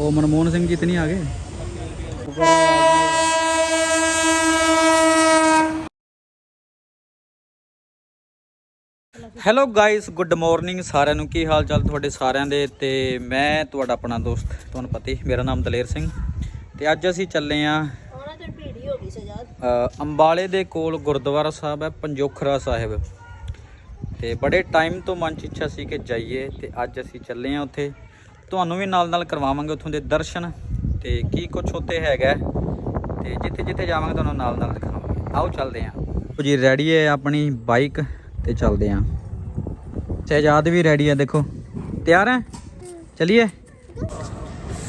ਉਹ ਮਨਮੋਹਨ ਸਿੰਘ ਜੀ ਤੇ ਨਹੀਂ ਆ ਗਏ? ਹੈਲੋ ਗਾਇਸ ਗੁੱਡ ਮਾਰਨਿੰਗ ਸਾਰਿਆਂ ਨੂੰ। ਕੀ ਹਾਲ ਚਾਲ ਤੁਹਾਡੇ ਸਾਰਿਆਂ ਦੇ? ਤੇ ਮੈਂ ਤੁਹਾਡਾ ਆਪਣਾ ਦੋਸਤ ਤੁਹਾਨੂੰ ਪਤਾ ਹੀ ਮੇਰਾ ਨਾਮ ਦਲੇਰ ਸਿੰਘ। ਤੇ ਅੱਜ ਅਸੀਂ ਚੱਲੇ ਆਂ ਅੰਬਾਲੇ ਦੇ ਕੋਲ ਗੁਰਦੁਆਰਾ ਸਾਹਿਬ ਹੈ ਪੰਜੋਖਰਾ ਸਾਹਿਬ। ਤੇ ਬੜੇ ਟਾਈਮ ਤੋਂ ਮਨ ਚ ਇੱਛਾ ਸੀ ਕਿ ਜਾਈਏ ਤੇ ਅੱਜ ਅਸੀਂ ਚੱਲੇ ਆਂ ਉੱਥੇ। ਤੁਹਾਨੂੰ ਵੀ ਨਾਲ ਨਾਲ ਕਰਵਾਵਾਂਗੇ ਉੱਥੋਂ ਦੇ ਦਰਸ਼ਨ। ਤੇ ਕੀ ਕੁਝ ਉੱਥੇ ਹੈਗਾ ਹੈ। ਤੇ ਜਿੱਥੇ ਜਿੱਥੇ ਜਾਵਾਂਗੇ ਤੁਹਾਨੂੰ ਨਾਲ ਨਾਲ ਦਿਖਾਵਾਂਗੇ। ਆਓ ਚੱਲਦੇ ਆਂ ਉਹ ਜੀ ਰੈਡੀ ਹੈ ਆਪਣੀ ਬਾਈਕ ਤੇ ਚੱਲਦੇ ਆਂ ਸ਼ਹਿਜਾਦ ਵੀ ਰੈਡੀ ਹੈ, ਦੇਖੋ। ਤਿਆਰ ਹੈ? ਚਲਿਏ?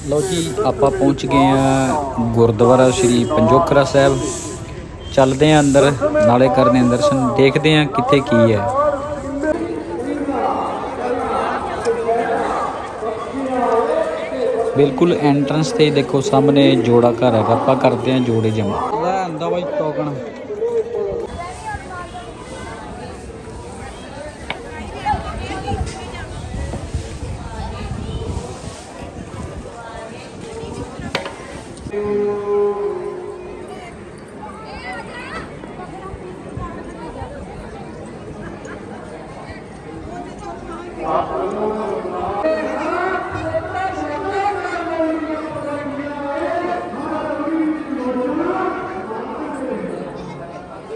ਲਓ ਜੀ, ਆਪਾਂ ਪਹੁੰਚ ਗਏ ਆ ਗੁਰਦੁਆਰਾ ਸ਼੍ਰੀ ਪੰਜੋਖਰਾ ਸਾਹਿਬ। ਚੱਲਦੇ ਆ ਅੰਦਰ, ਨਾਲੇ ਕਰਦੇ ਆ ਦਰਸ਼ਨ। ਦੇਖਦੇ ਆ ਕਿੱਥੇ ਕੀ ਹੈ। ਬਿਲਕੁਲ ਐਂਟਰੈਂਸ ਤੇ ਦੇਖੋ ਸਾਹਮਣੇ ਜੋੜਾ ਘਰ ਹੈਗਾ। ਆਪਾਂ ਕਰਦੇ ਆ ਜੋੜੇ ਜਮਾ।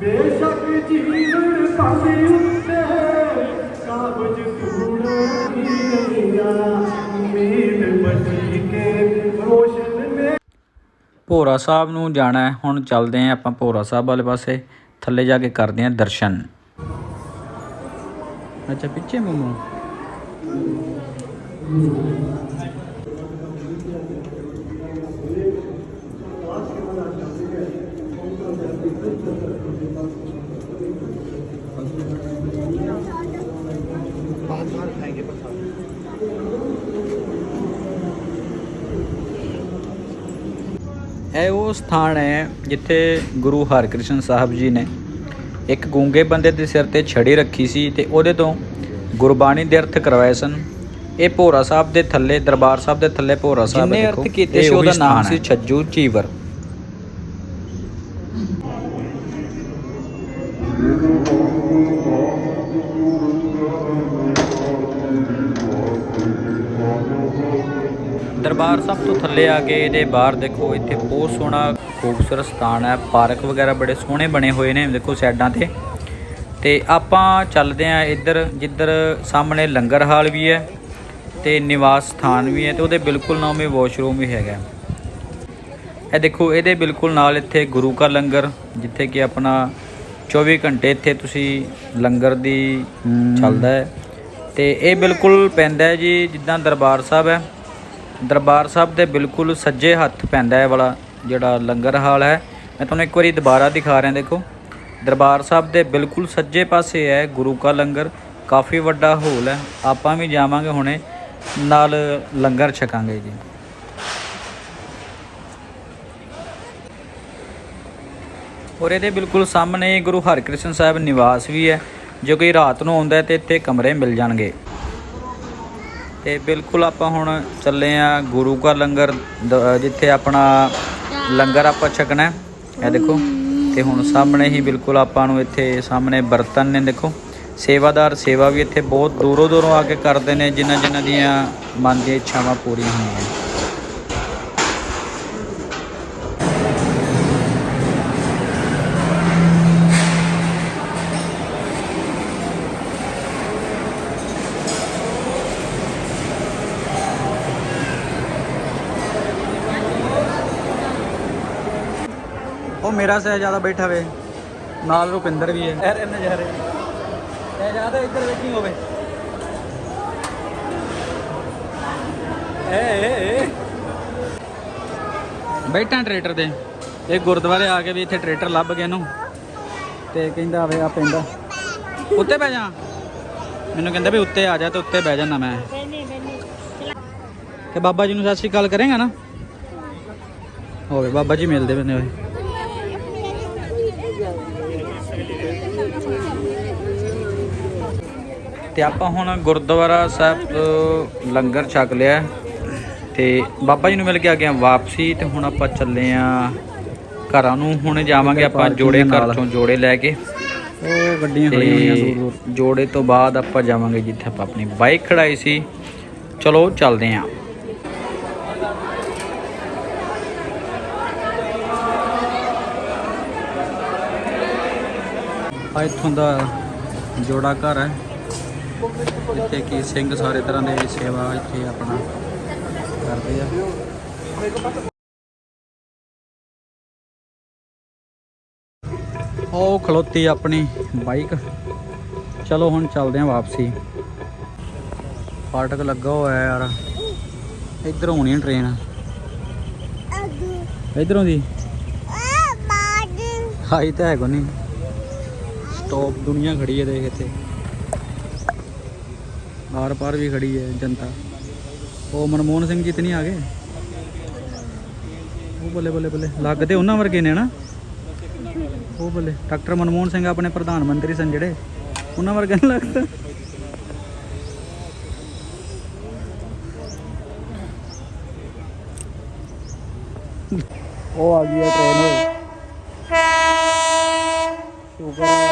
ਬੇਸ਼ੱਕ ਜੀਵਨ ਪਾਸੇ ਉੱਤੇ ਕਾਬਜ ਤੂੜਾ ਨੀਆ ਉਮੀਦ ਬਚੀ ਕੇ ਰੋਸ਼ਨ ਮੇ ਭੋਰਾ ਸਾਹਿਬ ਨੂੰ ਜਾਣਾ ਹੈ। ਹੁਣ ਚੱਲਦੇ ਆਂ ਆਪਾਂ ਭੋਰਾ ਸਾਹਿਬ ਵਾਲੇ ਪਾਸੇ। ਥੱਲੇ ਜਾ ਕੇ ਕਰਦੇ ਆਂ ਦਰਸ਼ਨ। ਅੱਛਾ, ਪਿੱਛੇ ਮਮੂ ਇਹ ਉਹ ਸਥਾਨ ਹੈ ਜਿੱਥੇ ਗੁਰੂ ਹਰਕ੍ਰਿਸ਼ਨ ਸਾਹਿਬ ਜੀ ਨੇ ਇੱਕ ਗੂੰਗੇ ਬੰਦੇ ਦੇ ਸਿਰ ਤੇ ਛੜੀ ਰੱਖੀ ਸੀ ਤੇ ਉਹਦੇ ਤੋਂ ਗੁਰਬਾਣੀ ਦੇ ਅਰਥ ਕਰਵਾਏ ਸਨ। ਇਹ ਭੋਰਾ ਸਾਹਿਬ ਦੇ ਥੱਲੇ ਦਰਬਾਰ ਸਾਹਿਬ ਦੇ ਥੱਲੇ ਭੋਰਾ ਸਾਹਿਬ ਦੇਖੋ। ਅਰਥ ਕੀਤੇ ਸੀ ਉਹਦਾ ਉਹੀ ਨਾਮ ਸੀ। ਛੱਜੂ ਚੀਵਰ। ਦਰਬਾਰ ਸਾਹਿਬ ਤੋਂ ਥੱਲੇ ਆ ਕੇ ਇਹਦੇ ਬਾਹਰ ਦੇਖੋ ਇੱਥੇ ਬਹੁਤ ਸੋਹਣਾ ਖੂਬਸੂਰਤ ਸਥਾਨ ਹੈ। ਪਾਰਕ ਵਗੈਰਾ ਬੜੇ ਸੋਹਣੇ ਬਣੇ ਹੋਏ ਨੇ ਦੇਖੋ ਸਾਈਡਾਂ ਤੇ। ਤੇ ਆਪਾਂ ਚੱਲਦੇ ਆ ਇੱਧਰ ਜਿੱਧਰ ਸਾਹਮਣੇ ਲੰਗਰ ਹਾਲ ਵੀ ਹੈ ਤੇ ਨਿਵਾਸ ਸਥਾਨ ਵੀ ਹੈ ਤੇ ਉਹਦੇ ਬਿਲਕੁਲ ਨਾਲ ਮੇ ਵਾਸ਼ਰੂਮ ਵੀ ਹੈਗਾ। ਇਹ ਦੇਖੋ ਇਹਦੇ ਬਿਲਕੁਲ ਨਾਲ ਇੱਥੇ ਗੁਰੂ ਕਾ ਲੰਗਰ ਜਿੱਥੇ ਕਿ ਆਪਣਾ 24 ਘੰਟੇ ਇੱਥੇ ਤੁਸੀਂ ਲੰਗਰ ਦੀ ਚੱਲਦਾ ਹੈ। ਤੇ ਇਹ ਬਿਲਕੁਲ ਪੈਂਦਾ ਜੀ ਜਿੱਦਾਂ ਦਰਬਾਰ ਸਾਹਿਬ ਹੈ। ਦਰਬਾਰ ਸਾਹਿਬ ਦੇ ਬਿਲਕੁਲ ਸੱਜੇ ਹੱਥ ਪੈਂਦਾ ਹੈ ਵਾਲਾ ਜਿਹੜਾ ਲੰਗਰ ਹਾਲ ਹੈ। ਮੈਂ ਤੁਹਾਨੂੰ ਇੱਕ ਵਾਰੀ ਦੁਬਾਰਾ ਦਿਖਾ ਰਿਹਾ, ਦੇਖੋ। ਦਰਬਾਰ ਸਾਹਿਬ ਦੇ ਬਿਲਕੁਲ ਸੱਜੇ ਪਾਸੇ ਹੈ ਗੁਰੂ ਕਾ ਲੰਗਰ। ਕਾਫੀ ਵੱਡਾ ਹੋਲ ਹੈ। ਆਪਾਂ ਵੀ ਜਾਵਾਂਗੇ ਹੁਣੇ, ਨਾਲ ਲੰਗਰ ਛਕਾਂਗੇ ਜੀ। ਔਰ ਇਹਦੇ ਬਿਲਕੁਲ ਸਾਹਮਣੇ ਗੁਰੂ ਹਰਕ੍ਰਿਸ਼ਨ ਸਾਹਿਬ ਨਿਵਾਸ ਵੀ ਹੈ, ਜੋ ਕਿ ਰਾਤ ਨੂੰ ਆਉਂਦਾ ਹੈ ਤੇ ਇੱਥੇ ਕਮਰੇ ਮਿਲ ਜਾਣਗੇ। ਤੇ ਬਿਲਕੁਲ ਆਪਾਂ ਹੁਣ ਚੱਲੇ ਆ ਗੁਰੂ ਘਰ ਲੰਗਰ, ਦ- ਜਿੱਥੇ ਆਪਣਾ ਲੰਗਰ ਆਪਾਂ ਛਕਣਾ ਹੈ। ਇਹ ਦੇਖੋ, ਤੇ ਹੁਣ ਸਾਹਮਣੇ ਹੀ ਬਿਲਕੁਲ ਆਪਾਂ ਨੂੰ ਇੱਥੇ ਸਾਹਮਣੇ ਬਰਤਨ ਨੇ, ਦੇਖੋ ਸੇਵਾਦਾਰ ਸੇਵਾ ਵੀ ਇੱਥੇ ਬਹੁਤ ਦੂਰੋਂ ਦੂਰੋਂ ਆ ਕੇ ਕਰਦੇ ਨੇ ਜਿਨ੍ਹਾਂ ਜਿਨ੍ਹਾਂ ਦੀਆਂ ਮਨ ਦੀਆਂ ਇੱਛਾਵਾਂ ਪੂਰੀਆਂ ਹੋਈਆਂ ਉਹ ਮੇਰਾ ਸਹਿਜਾਦਾ ਬੈਠਾ ਵੇ। ਨਾਲ ਰੁਪਿੰਦਰ ਵੀ ਹੈ। ਅਰੇ ਨਜ਼ਾਰੇ ਸਹਿਜਾਦਾ ਇੱਧਰ ਵੇਖੀ ਹੋਵੇ? ਏ ਏ ਬੈਠਾ ਟਰੈਕਟਰ ਤੇ। ਇਹ ਗੁਰਦੁਆਰੇ ਆ ਕੇ ਵੀ ਇੱਥੇ ਟਰੈਕਟਰ ਲੱਭ ਗਏ ਇਹਨੂੰ। ਤੇ ਕਹਿੰਦਾ ਵੇ ਆ ਪੈਂਦਾ ਉੱਤੇ ਬਹਿ ਜਾ। ਮੈਨੂੰ ਕਹਿੰਦਾ ਵੀ ਉੱਤੇ ਆ ਜਾ ਤੇ ਉੱਤੇ ਬਹਿ ਜਾਣਾ ਮੈਂ। ਤੇ ਬਾਬਾ ਜੀ ਨੂੰ ਸਤਿ ਸ਼੍ਰੀ ਅਕਾਲ ਕਰੇਗਾ ਨਾ? ਹੋਵੇ ਬਾਬਾ ਜੀ ਮਿਲਦੇ ਬੰਦੇ ਹੋਏ ਤੇ ਆਪਾਂ ਹੁਣ ਗੁਰਦੁਆਰਾ ਸਾਹਿਬ ਤੋਂ ਲੰਗਰ ਛਕ ਲਿਆ। ਤੇ ਬਾਬਾ ਜੀ ਨੂੰ ਮਿਲ ਕੇ ਆ ਗਏ ਆ ਵਾਪਸੀ ਤੇ ਹੁਣ ਆਪਾਂ ਚੱਲੇ ਆ ਘਰਾਂ ਨੂੰ। ਹੁਣ ਜਾਵਾਂਗੇ ਆਪਾਂ ਜੋੜੇ ਘਰ ਚੋਂ ਜੋੜੇ ਲੈ ਕੇ। ਉਹ ਗੱਡੀਆਂ ਖੜੀਆਂ ਹੋਈਆਂ ਦੂਰ ਦੂਰ। ਤੇ ਜੋੜੇ ਤੋਂ ਬਾਅਦ ਆਪਾਂ ਜਾਵਾਂਗੇ ਜਿੱਥੇ ਆਪਾਂ ਆਪਣੀ ਬਾਈਕ ਖੜਾਈ ਸੀ। ਚਲੋ ਚੱਲਦੇ ਆਂ। ਆ ਇੱਥੋਂ ਦਾ ਜੋੜਾ ਘਰ ਹੈ। ਇੱਥੇ ਕੀ ਸਿੰਘ ਸਾਰੇ ਤਰ੍ਹਾਂ ਦੇ ਸੇਵਾ ਇੱਥੇ ਆਪਣਾ ਕਰਦੇ ਆ। ਉਹ ਖਲੋਤੀ ਆਪਣੀ ਬਾਈਕ। ਚਲੋ ਹੁਣ ਚੱਲਦੇ ਆਂ ਵਾਪਸੀ। ਫਾਟਕ ਲੱਗਾ ਹੋਇਆ ਯਾਰ। ਇੱਧਰ ਹੋਣੀ ਹੈ ਟ੍ਰੇਨ ਇੱਧਰੋਂ ਦੀ। ਹਾਈ ਤਾਂ ਹੈਗੋ ਨਹੀਂ। ਸਟਾਪ ਦੁਨੀਆ ਖੜੀ ਹੈ ਦੇਖ ਇੱਥੇ। ਆਰ ਪਾਰ ਵੀ ਖੜੀ ਹੈ ਜਨਤਾ। ਉਹ ਮਨਮੋਹਨ ਸਿੰਘ ਜੀ ਤੇ ਨਹੀਂ ਆ ਗਏ? ਉਹ ਬੱਲੇ ਬੱਲੇ ਬੱਲੇ। ਲੱਗਦੇ ਉਹਨਾਂ ਵਰਗੇ ਨੇ ਨਾ? ਉਹ ਬੱਲੇ। ਡਾਕਟਰ ਮਨਮੋਹਨ ਸਿੰਘ ਆਪਣੇ ਪ੍ਰਧਾਨ ਮੰਤਰੀ ਸਨ ਜਿਹੜੇ। ਉਹਨਾਂ ਵਰਗੇ ਨਹੀਂ ਲੱਗਦਾ? ਉਹ ਆ ਗਈ ਹੈ ਟ੍ਰੇਨ ਸ਼ੁਕਰ ਆ ਗਈ